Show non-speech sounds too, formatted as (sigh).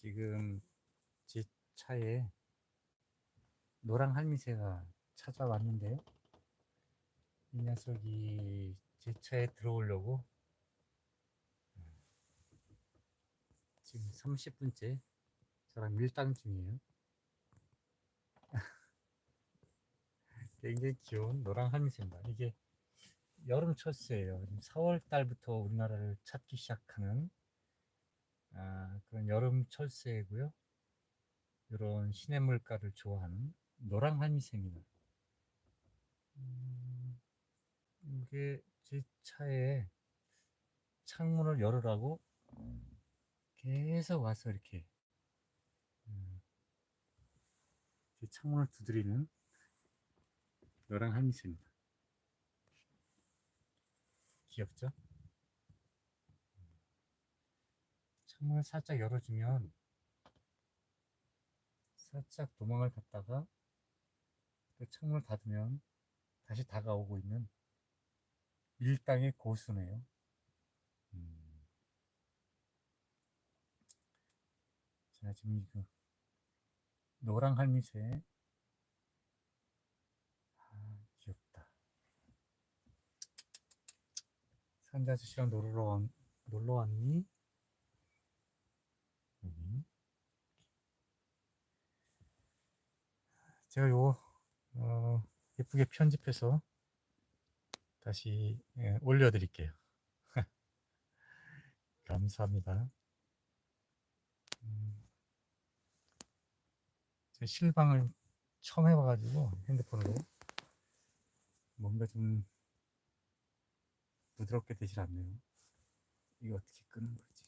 지금 제 차에 노랑 할미새가 찾아왔는데 이 녀석이 제 차에 들어오려고 지금 30분째 저랑 밀당 중이에요. (laughs) 굉장히 귀여운 노랑 할미새입니다. 이게 여름 철새예요. 4월 달부터 우리나라를 찾기 시작하는 아, 그런 여름 철새고요. 이런 시냇물가를 좋아하는 노랑 할미새입니다. 음, 이게 제 차에 창문을 열으라고 계속 와서 이렇게 음, 제 창문을 두드리는 노랑 할미새입니다. 귀엽죠? 창문을 살짝 열어주면 살짝 도망을 갔다가 그 창문을 닫으면 다시 다가오고 있는 밀당의 고수네요. 음. 자, 지금 이거 노랑 할미새 아, 귀엽다. 산자 아저씨랑 놀러, 왔, 놀러 왔니? 여기. 제가 요거 어, 예쁘게 편집해서 다시 예, 올려드릴게요. (laughs) 감사합니다. 음, 제 실방을 처음 해봐가지고 핸드폰으로 뭔가 좀 부드럽게 되질 않네요. 이거 어떻게 끄는 거지?